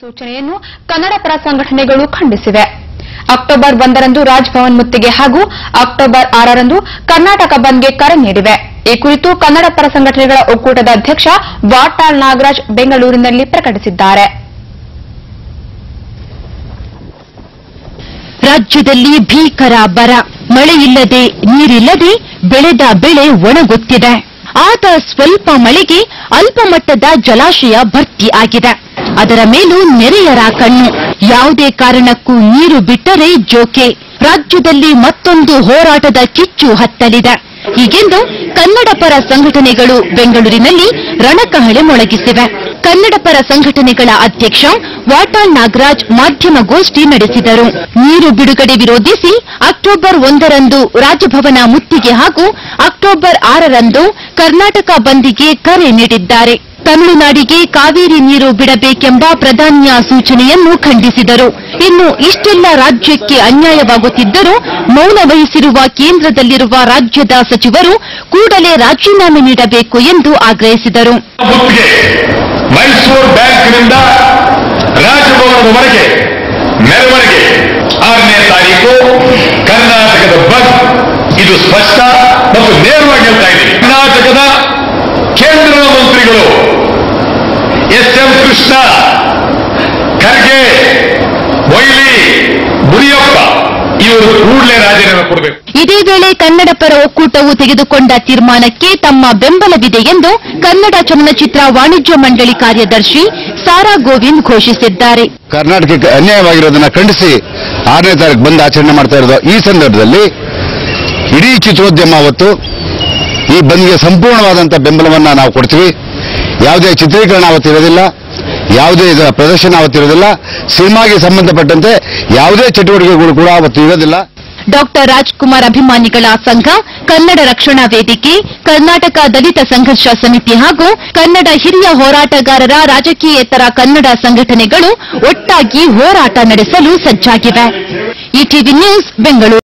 ಸೂಚನೆಯನ್ನು ಕನ್ನಡ ಪರ ಸಂಘಟನೆಗಳು ಖಂಡಿಸಿವೆ. ಅಕ್ಟೋಬರ್ ಒಂದರಂದು ರಾಜ್ಭವನ್ ಮುತ್ತಿಗೆ ಹಾಗೂ ಅಕ್ಟೋಬರ್ ಆರರಂದು ಕರ್ನಾಟಕ ಬಂದ್ಗೆ ಕರೆ ನೀಡಿವೆ. ಈ ಕುರಿತು ಕನ್ನಡ ಪರ ಸಂಘಟನೆಗಳ ಒಕ್ಕೂಟದ ಅಧ್ಯಕ್ಷ ವಾಟಾಳ್ ನಾಗರಾಜ್ ಬೆಂಗಳೂರಿನಲ್ಲಿ ಪ್ರಕಟಿಸಿದ್ದಾರೆ. ರಾಜ್ಯದಲ್ಲಿ ಭೀಕರ ಬರ. ಮಳೆಯಿಲ್ಲದೆ ನೀರಿಲ್ಲದೆ ಬೆಳೆದ ಬೆಳೆ ಒಣಗುತ್ತಿದೆ. ಆದ ಸ್ವಲ್ಪ ಮಳೆಗೆ ಅಲ್ಪ ಮಟ್ಟದ ಜಲಾಶಯ ಭರ್ತಿ ಆಗಿದೆ. ಅದರ ಮೇಲೂ ನೆರೆಯರ ಕಣ್ಣು. ಯಾವುದೇ ಕಾರಣಕ್ಕೂ ನೀರು ಬಿಟ್ಟರೆ ಜೋಕೆ. ರಾಜ್ಯದಲ್ಲಿ ಮತ್ತೊಂದು ಹೋರಾಟದ ಕಿಚ್ಚು ಹತ್ತಲಿದೆ. ಹೀಗೆಂದು ಕನ್ನಡ ಪರ ಸಂಘಟನೆಗಳು ಬೆಂಗಳೂರಿನಲ್ಲಿ ರಣಕಹಳೆ ಮೊಳಗಿಸಿವೆ ಕನ್ನಡ ಪರ ಸಂಘಟನೆಗಳ ಅಧ್ಯಕ್ಷ ವಾಟಾಳ್ ನಾಗರಾಜ್ ಮಾಧ್ಯಮಗೋಷ್ಠಿ ನಡೆಸಿದರು. ನೀರು ಬಿಡುಗಡೆ ವಿರೋಧಿಸಿ ಅಕ್ಟೋಬರ್ ಒಂದರಂದು ರಾಜಭವನ ಮುತ್ತಿಗೆ ಹಾಗೂ ಅಕ್ಟೋಬರ್ ಆರರಂದು ಕರ್ನಾಟಕ ಬಂದಿಗೆ ಕರೆ ನೀಡಿದ್ದಾರೆ. ತಮಿಳುನಾಡಿಗೆ ಕಾವೇರಿ ನೀರು ಬಿಡಬೇಕೆಂಬ ಪ್ರಧಾನಿಯ ಸೂಚನೆಯನ್ನು ಖಂಡಿಸಿದರು. ಇನ್ನು ಇಷ್ಟೆಲ್ಲ ರಾಜ್ಯಕ್ಕೆ ಅನ್ಯಾಯವಾಗುತ್ತಿದ್ದರೂ ಮೌನ ವಹಿಸಿರುವ ಕೇಂದ್ರದಲ್ಲಿರುವ ರಾಜ್ಯದ ಸಚಿವರು ಕೂಡಲೇ ರಾಜೀನಾಮೆ ನೀಡಬೇಕು ಎಂದು ಆಗ್ರಹಿಸಿದರು. ಮೈಸೂರು ಬ್ಯಾಂಕ್ನಿಂದ ರಾಜಭವನದವರೆಗೆ, ಮೆರವಣಿಗೆ ಆರನೇ ತಾರೀಕು ಕರ್ನಾಟಕದ ಬಸ್ ಇದು ಸ್ಪಷ್ಟ ಮತ್ತು ಕೃಷ್ಣ ಖರ್ಗೆ ಮೊಯ್ಲಿ ಮುರಿಯಪ್ಪ ಇವರು ಕೂಡಲೇ ರಾಜೀನಾಮೆ ಕೊಡಬೇಕು. ಇದೇ ವೇಳೆ ಕನ್ನಡ ಪರ ಒಕ್ಕೂಟವು ತೆಗೆದುಕೊಂಡ ತೀರ್ಮಾನಕ್ಕೆ ತಮ್ಮ ಬೆಂಬಲವಿದೆ ಎಂದು ಕನ್ನಡ ಚಲನಚಿತ್ರ ವಾಣಿಜ್ಯ ಮಂಡಳಿ ಕಾರ್ಯದರ್ಶಿ ಸಾರಾ ಗೋವಿಂದ್ ಘೋಷಿಸಿದ್ದಾರೆ. ಕರ್ನಾಟಕಕ್ಕೆ ಅನ್ಯಾಯವಾಗಿರೋದನ್ನ ಖಂಡಿಸಿ ಆರನೇ ತಾರೀಕು ಬಂದು ಆಚರಣೆ ಮಾಡ್ತಾ ಇರೋದು. ಈ ಸಂದರ್ಭದಲ್ಲಿ ಇಡೀ ಚಿತ್ರೋದ್ಯಮ ಅವತ್ತು ಈ ಬಂದ್ಗೆ ಸಂಪೂರ್ಣವಾದಂತಹ ಬೆಂಬಲವನ್ನ ನಾವು ಕೊಡ್ತೀವಿ. ಯಾವುದೇ ಚಿತ್ರೀಕರಣ ಅವತ್ತಿರೋದಿಲ್ಲ. ಯಾವುದೇ ಇದರ ಪ್ರದರ್ಶನ ಅವತ್ತಿರೋದಿಲ್ಲ ಸಿನಿಮಾಗೆ ಸಂಬಂಧಪಟ್ಟಂತೆ ಯಾವುದೇ ಚಟುವಟಿಕೆಗಳು ಕೂಡ ಅವತ್ತು ಇರೋದಿಲ್ಲ. ಡಾಕ್ಟರ್ ರಾಜ್ಕುಮಾರ್ ಅಭಿಮಾನಿಗಳ ಸಂಘ, ಕನ್ನಡ ರಕ್ಷಣಾ ವೇದಿಕೆ, ಕರ್ನಾಟಕ ದಲಿತ ಸಂಘರ್ಷ ಸಮಿತಿ ಹಾಗೂ ಕನ್ನಡ ಹಿರಿಯ ಹೋರಾಟಗಾರರ ರಾಜಕೀಯೇತರ ಕನ್ನಡ ಸಂಘಟನೆಗಳು ಒಟ್ಟಾಗಿ ಹೋರಾಟ ನಡೆಸಲು ಸಜ್ಜಾಗಿವೆ. ETV news, Bengaluru.